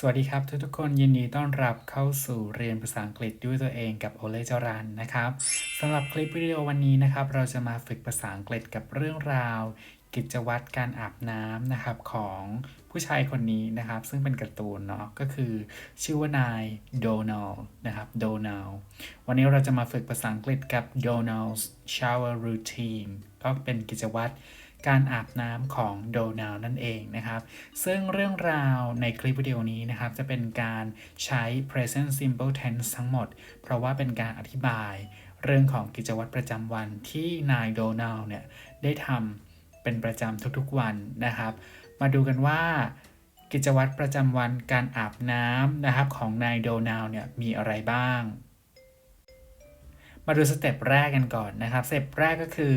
สวัสดีครับทุกทุกๆคนยินดีต้อนรับเข้าสู่เรียนภาษาอังกฤษด้วยตัวเองกับโอเลจรันนะครับสำหรับคลิปวิดีโอวันนี้นะครับ เราจะมาฝึกภาษาอังกฤษกับเรื่องราว กิจวัตรการอาบน้ำนะครับของผู้ชายคนนี้นะครับ ซึ่งเป็นการ์ตูนเนาะก็คือชื่อว่านายโดนัลนะครับโดนัลวันนี้เราจะมาฝึกภาษาอังกฤษกับ Donald's shower routine ก็เป็นกิจวัตร การอาบน้ำของโดนัลนั่นเองนะครับ ซึ่งเรื่องราวในคลิปวิดีโอนี้นะครับ จะเป็นการใช้ present simple tense ทั้งหมด เพราะว่าเป็นการอธิบายเรื่องของกิจวัตรประจำวันที่นายโดนัลเนี่ยได้ทำเป็นประจำทุกๆวันนะครับ มาดูกันว่ากิจวัตรประจำวันการอาบน้ำนะครับของนายโดนัลเนี่ยมีอะไรบ้าง มาดูสเต็ปแรกกันก่อนนะครับ สเต็ปแรกก็คือ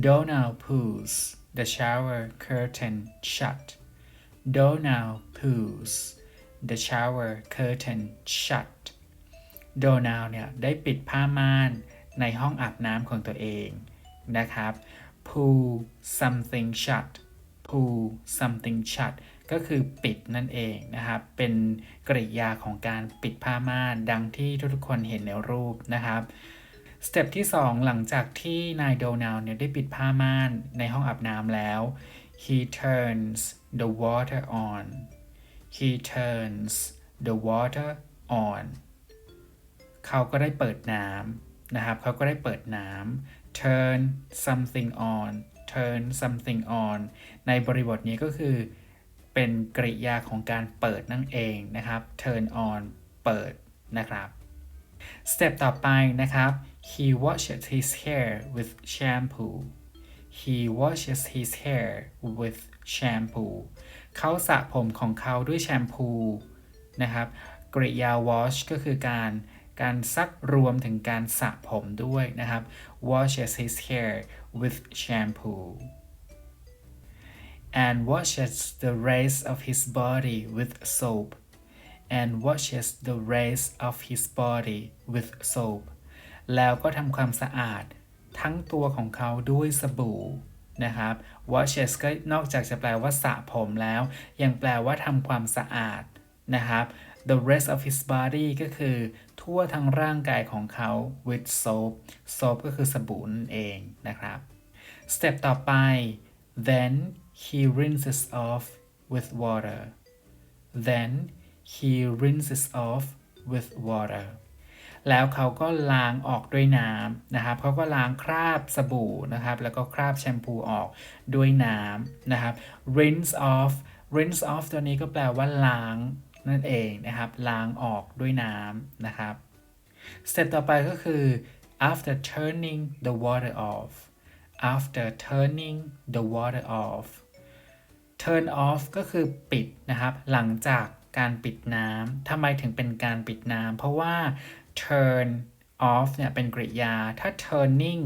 Donald pulls the shower curtain shut Donald pulls the shower curtain shut Donald เนี่ยได้ปิดผ้าม่านในห้องอาบน้ำของตัวเองนะครับ pull something shut pull something shut ก็คือปิดนั่นเองนะครับ เป็นกริยาของการปิดผ้าม่านดังที่ทุกๆคนเห็นในรูปนะครับ สเต็ปที่ 2 หลังจากที่นายโดนัลเนี่ยได้ปิดผ้าม่านในห้องอาบน้ำแล้ว he turns the water on he turns the water on เขาก็ได้เปิดน้ำนะครับ เขาก็ได้เปิดน้ำ turn something on turn something on ในบริบทนี้ก็คือเป็นกริยาของการเปิดนั่นเองนะครับ turn on เปิดนะครับ สเต็ปต่อไปนะครับ he washes his hair with shampoo he washes his hair with shampoo เขาสระผมของเขาด้วยแชมพูนะครับ กริยา wash ก็คือการการซักรวมถึงการสระผมด้วยนะครับ washes his hair with shampoo and washes the rest of his body with soap and washes the rest of his body with soap แล้วก็ทำความสะอาดทั้งตัวของเขาด้วยสบู่นะครับ washes ก็นอกจากจะแปลว่าสระผมแล้ว ยังแปลว่าทำความสะอาดนะครับ the rest of his body ก็คือทั่วทั้งร่างกายของเขา with soap soap ก็คือสบู่นั่นเองนะครับ สเต็ปต่อไป then he rinses off with water then he rinses off with water แล้วเขาก็ล้างออกด้วยน้ำนะครับเขาก็ล้างคราบสบู่นะครับ แล้วก็คราบแชมพูออกด้วยน้ำนะครับ rinse off rinse off ตัวนี้ก็แปลว่าล้างนั่นเองนะครับ ล้างออกด้วยน้ำนะครับสเต็ปต่อไปก็คือ after turning the water off after turning the water off turn off ก็คือปิดนะครับ หลังจากการปิดน้ำทำไมถึงเป็นการปิดน้ำเพราะว่า turn off เนี่ยเป็นกริยา ถ้า turning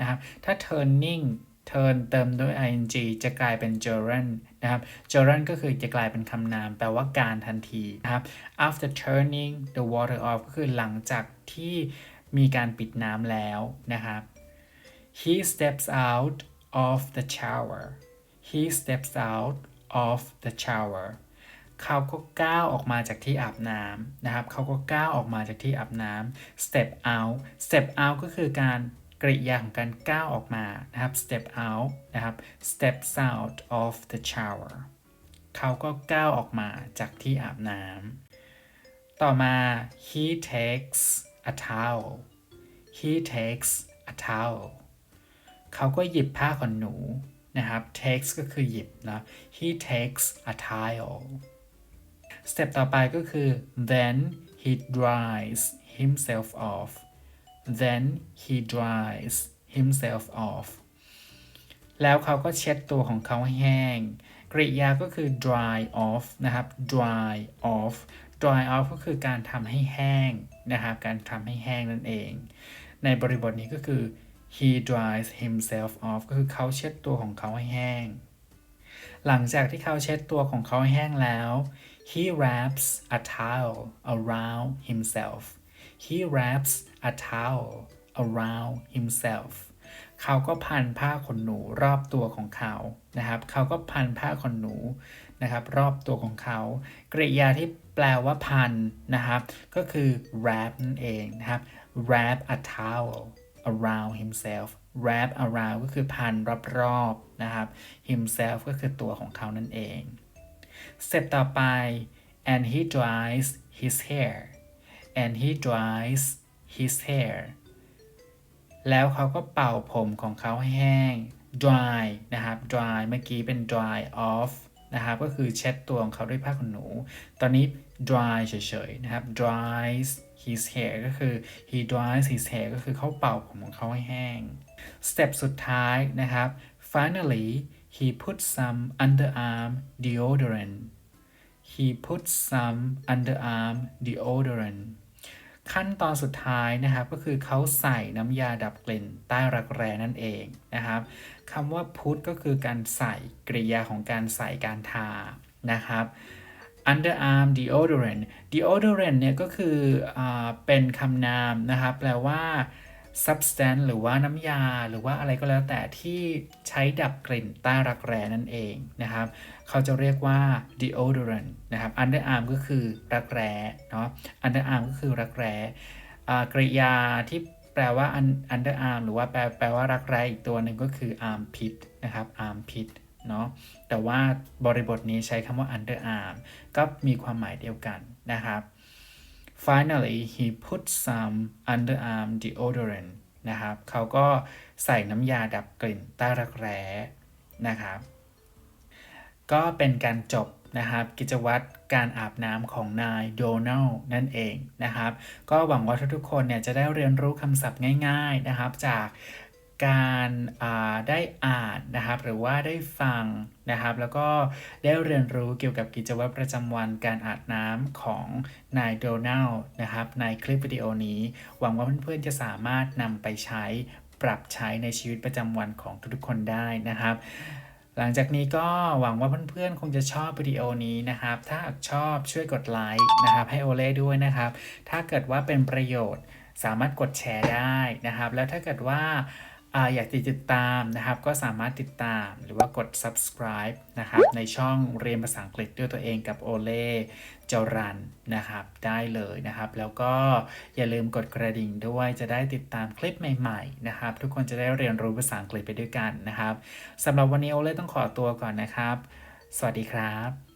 นะครับ ถ้า turning turn เติมด้วย ing จะกลายเป็น gerund นะครับ gerund ก็คือจะกลายเป็นคำนาม แปลว่าการทันทีนะครับ after turning the water off ก็คือหลังจากที่มีการปิดน้ำแล้วนะครับ he steps out of the shower he steps out of the shower เขาก็ก้าวออกมาจากที่อาบน้ำนะครับ เขาก็ก้าวออกมาจากที่อาบน้ำ step out step out ก็คือการกริยาของการก้าวออกมานะครับ step out นะครับ steps out of the shower เขาก็ก้าวออกมาจากที่อาบน้ำ ต่อมา he takes a towel he takes a towel เขาก็หยิบผ้าขนหนูนะครับ takes ก็คือหยิบนะ he takes a towel สเต็ปต่อไปก็คือ then he dries himself off then he dries himself off แล้วเขาก็เช็ดตัวของเขาให้แห้ง กริยาก็คือ dry off นะครับ dry off dry off ก็คือการทำให้แห้งนะครับ การทำให้แห้งนั่นเอง ในบริบทนี้ก็คือ he dries himself off ก็คือเขาเช็ดตัวของเขาให้แห้ง หลังจากที่เขาเช็ดตัวของเขาแห้งแล้ว he wraps a towel around himself he wraps a towel around himself เขาก็พันผ้าขนหนูรอบตัวของเขานะครับ เขาก็พันผ้าขนหนูนะครับ รอบตัวของเขา กริยาที่แปลว่าพันนะครับ ก็คือ wrap นั่นเองนะครับ wrap a towel around himself wrap around ก็คือพันรอบๆนะครับ himself ก็คือตัวของเขานั่นเองสเต็ปต่อไป and he dries his hair and he dries his hair แล้วเขาก็เป่าผมของเขาให้แห้ง dry นะครับ dry เมื่อกี้เป็น dry off นะครับ ก็คือเช็ดตัวของเขาด้วยผ้าขนหนู ตอนนี้ dry เฉยๆ นะครับ dries his hair ก็คือ he dries his hair ก็คือเขาเป่าผมของเขาให้แห้ง สเต็ปสุดท้ายนะครับ finally he put some underarm deodorant he put some underarm deodorant ขั้นตอนสุดท้ายนะครับก็คือเขาใส่น้ำยาดับกลิ่นใต้รักแร้นั่นเองนะครับคำว่า put ก็คือการใส่กริยาของการใส่การทานะครับ underarm deodorant deodorant เนี่ยก็คืออเป็นคำนามนะครับแปลว่า substance หรือว่าน้ำยาหรือว่าอะไรก็แล้วแต่ที่ใช้ดับกลิ่นใต้รักแร้นั่นเองนะครับ เขาจะเรียกว่า deodorant นะครับ underarm ก็คือรักแร้เนาะ underarm ก็คือรักแร้อ่ากริยาที่แปลว่า un- underarm หรือว่าแปลแปลว่ารักแร้อีกตัวหนึ่งก็คือ armpit นะครับ armpit เนาะแต่ว่าบริบทนี้ใช้คำว่า underarm ก็มีความหมายเดียวกันนะครับ finally he put some underarm deodorant นะครับเขาก็ใส่น้ำยาดับกลิ่นใต้รักแร้นะครับ ก็เป็นการจบนะครับกิจวัตรการอาบน้ำของนายโดนัลนั่นเองนะครับ ก็หวังว่าทุกๆคนเนี่ยจะได้เรียนรู้คำศัพท์ง่าย ๆนะครับ จาก การาได้อ่านนะครับหรือว่าได้ฟังนะครับแล้วก็ได้เรียนรู้เกี่ยวกับกิจวัตรประจำวันการอาบน้ำของนายโดนัลนะครับในคลิปวิดีโอนี้ หวังว่าเพื่อนๆจะสามารถนำไปใช้ปรับใช้ในชีวิตประจำวันของทุกๆคนได้นะครับหลังจากนี้ก็หวังว่าเพื่อนๆ คงจะชอบวิดีโอนี้นะครับ ถ้าชอบช่วยกดไลค์นะครับให้โอเล่ด้วยนะครับ ถ้าเกิดว่าเป็นประโยชน์สามารถกดแชร์ได้นะครับ แล้วถ้าเกิดว่า อยากติดตามนะครับ ก็สามารถติดตามหรือว่ากด subscribe นะครับในช่องเรียนภาษาอังกฤษด้วยตัวเองกับโอเล่จรันนะครับ ได้เลยนะครับ แล้วก็อย่าลืมกดกระดิ่งด้วยจะได้ติดตามคลิปใหม่ๆนะครับ ทุกคนจะได้เรียนรู้ภาษาอังกฤษไปด้วยกันนะครับสำหรับวันนี้โอเล่ต้องขอตัวก่อนนะครับ สวัสดีครับ